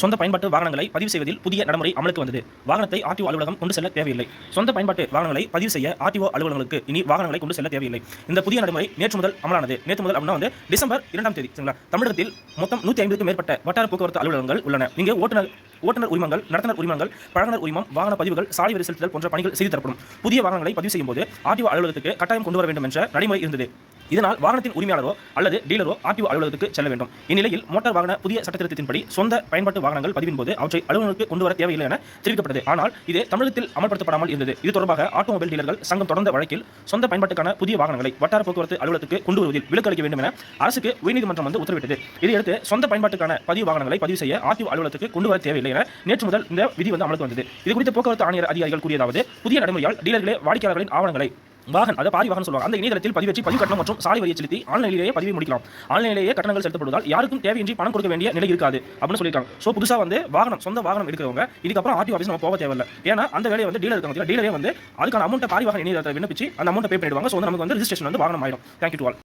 சொந்த பயன்பாட்டு வாகனங்களை பதிவு செய்வதில் புதிய நடைமுறை அமலுக்கு வந்தது. வாகனத்தை ஆர்டிஓ அலுவலகம் கொண்டு செல்ல தேவையில்லை. சொந்த பயன்பாட்டு வாகனங்களை பதிவு செய்ய ஆர்டிஓ அலுவலகங்களுக்கு இனி வாகனங்களை கொண்டு செல்ல தேவையில்லை. இந்த புதிய நடைமுறை நேற்று முதல் அமலானது. நேற்று முதல் அப்படின்னா வந்து டிசம்பர் இரண்டாம் தேதி சரிங்களா? தமிழகத்தில் மொத்தம் நூற்றி ஐம்பதுக்கும் மேற்பட்ட வட்டார போக்குவரத்து அலுவலகங்கள் உள்ளன. இங்கே ஓட்டுநர் ஓட்டுநர் உரிமங்கள் நடத்தினர் உரிமங்கள் பழகுனர் உரிமம் வாகன பதிவுகள் சாலை வரி செலுத்துதல் போன்ற பணிகள் செய்து தரப்படும். புதிய வாகனங்களை பதிவு செய்யும் போது ஆர்டிஓ அலுவலகத்துக்கு கட்டாயம் கொண்டு வர வேண்டும் என்ற நடைமுறை இருந்தது. இதனால் வாகனத்தின் உரிமையாளரோ அல்லது டீலரோ ஆர்டிஓ அலுவலகத்துக்கு செல்ல வேண்டும். இந்நிலையில் மோட்டார் வாகன புதிய சட்டத்திருத்தத்தின்படி சொந்த பயன்பாட்டு வாகனங்கள் பதிவின் போது அவற்றை அலுவலகத்துக்கு கொண்டு வர தேவையில்லை என தெரிவிக்கப்பட்டது. ஆனால் இது தமிழகத்தில் அமல்படுத்தப்படாமல் இருந்தது. இது தொடர்பாக ஆட்டோமொபைல் டீலர்கள் சங்கம் தொடர்ந்த வழக்கில் சொந்த பயன்பாட்டுக்கான புதிய வாகனங்களை வட்டார போக்குவரத்து அலுவலகத்துக்கு கொண்டு வருவதில் விலக்கு அளிக்க வேண்டும் என அரசுக்கு உயர்நீதிமன்றம் வந்து உத்தரவிட்டது. இதையடுத்து சொந்த பயன்பாட்டுக்கான பதிவு வாகனங்களை பதிவு செய்ய ஆர்டிஓ அலுவலகத்துக்கு கொண்டு வர தேவையில்லை என நேற்று முதல் இந்த விதி வந்து அமலுக்கு வந்தது. இது குறித்து போக்குவரத்து ஆணையர் அதிகாரிகள் கூறியதாவது புதிய நடைமுறையால் டீலர்களே வாடிக்கையாளர்களின் ஆவணங்களை வாகன் அதை பாரி வாகனம் சொல்லுவாங்க. அந்த இணையதளத்தில் பதிவேற்றி பதிவு கட்டணம் மற்றும் சாலை வரியை செலுத்தி ஆன்லைனிலேயே பதிவை முடிக்கலாம். ஆன்லைனிலேயே கட்டணங்கள் செலுத்தப்படுவதால் யாருக்கும் தேவையின்றி பணம் கொடுக்க வேண்டிய நிலை இருக்காது அப்படின்னு சொல்லியிருக்காங்க. ஸோ புதுசாக வந்து வாகனம் சொந்த வாகனம் எடுக்கிறவங்க இதுக்கப்புறம் ஆர்டிஓ ஆஃபீஸ் நம்ம போக தேவையில்லை. ஏன்னா அந்த வேலையை வந்து டீலர் இருக்காங்க. டீலரே வந்து அதுக்கான அமௌண்ட்டை பாரி வாகன இணையதளத்தை விண்ணப்பிச்சு அந்த அமௌண்ட்டை பே பண்ணிடுவாங்க. ஸோ வந்து நமக்கு வந்து ரிஜிஸ்ட்ரேஷன் வந்து வாகனம் ஆயிடும். Thank you to all